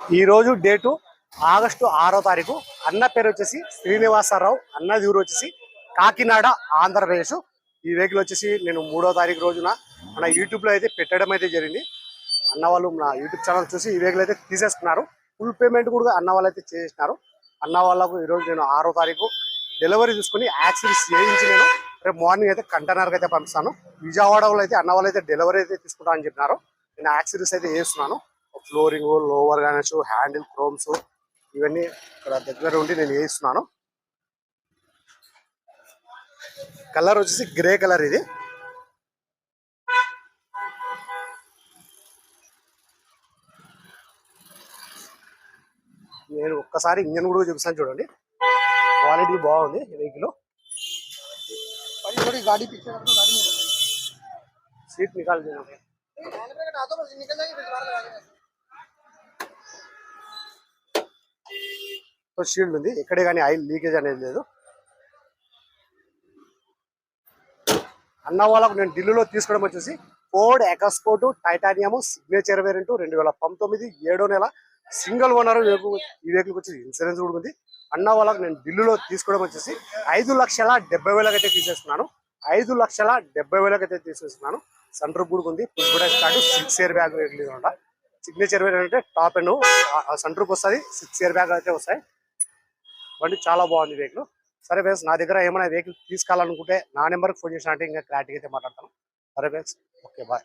ఈ రోజు date August ఆరో తారీఖు. అన్న పేరు వచ్చేసి శ్రీనివాసరావు అన్న ఊరు వచ్చేసి కాకినాడ ఆంధ్రప్రదేశ్. ఈ వెహికల్ వచ్చేసి నేను మూడో తారీఖు రోజున మన యూట్యూబ్లో అయితే పెట్టడం అయితే జరిగింది. అన్న వాళ్ళు నా యూట్యూబ్ ఛానల్ చూసి ఈ వెహికల్ అయితే తీసేసుకున్నారు. ఫుల్ పేమెంట్ కూడా అన్న వాళ్ళు అయితే చేసేసినారు. అన్న వాళ్ళకు ఈరోజు నేను ఆరో తారీఖు డెలివరీ చూసుకుని యాక్సిడెంట్స్ చేయించి నేను రేపు మార్నింగ్ అయితే కంటైనర్కి అయితే పంపిస్తాను. విజయవాడలో అయితే అన్న వాళ్ళు అయితే డెలివరీ అయితే తీసుకుంటా అని చెప్పినారు. నేను యాక్సిడెంట్స్ అయితే చేస్తున్నాను. ఫ్లోరింగ్ లోవర్ గానెస్ హ్యాండిల్ క్రోమ్స్ ఇవన్నీ ఇక్కడ దగ్గర ఉండి నేను వేయిస్తున్నాను కలర్ వచ్చేసి గ్రే కలర్ ఇది నేను ఒక్కసారి ఇంజన్ కూడా చూపిస్తాను చూడండి క్వాలిటీ బాగుంది ఈ వెహికల్ भाई थोड़ी गाड़ी पीछे कर दो गाड़ी निकल సీట్ నికాల్ देना जाएगी हैंड ब्रेक हटा दो बस निकल जाएगी फिर दोबारा लगा देना సో షీల్డ్ ఉంది. ఎక్కడే కానీ ఆయిల్ లీకేజ్ అనేది లేదు. అన్న వాళ్ళకు నేను ఢిల్లీలో తీసుకోవడం వచ్చేసి Ford EcoSport titanium signature variant రెండు వేల పంతొమ్మిది ఏడో నెల సింగిల్ ఓనర్ ఈ వెహికల్కి వచ్చి ఇన్సూరెన్స్ కూడా ఉంది. అన్న వాళ్ళకు నేను ఢిల్లీలో తీసుకోవడం వచ్చేసి ఐదు లక్షల డెబ్బై వేలకైతే తీసేస్తున్నాను. ఐదు లక్షల డెబ్బై వేలకైతే తీసేస్తున్నాను. సెంటర్ కూడా ఉంది. పుష్ కూడా start six airbag vehicle signature variant అంటే టాప్ అండ్ సెంటర్కి వస్తుంది. సిక్స్ ఇయర్ బ్యాగ్ అయితే వస్తాయి. బండి చాలా బాగుంది వెహికల్ సరే ఫ్రెండ్స్ నా దగ్గర ఏమైనా వెహికల్ తీసుకోవాలనుకుంటే నా నెంబర్కి ఫోన్ చేసినట్టు ఇంకా క్లారిటీ అయితే మాట్లాడతాను. సరే ఫ్రెండ్స్ ఓకే బాయ్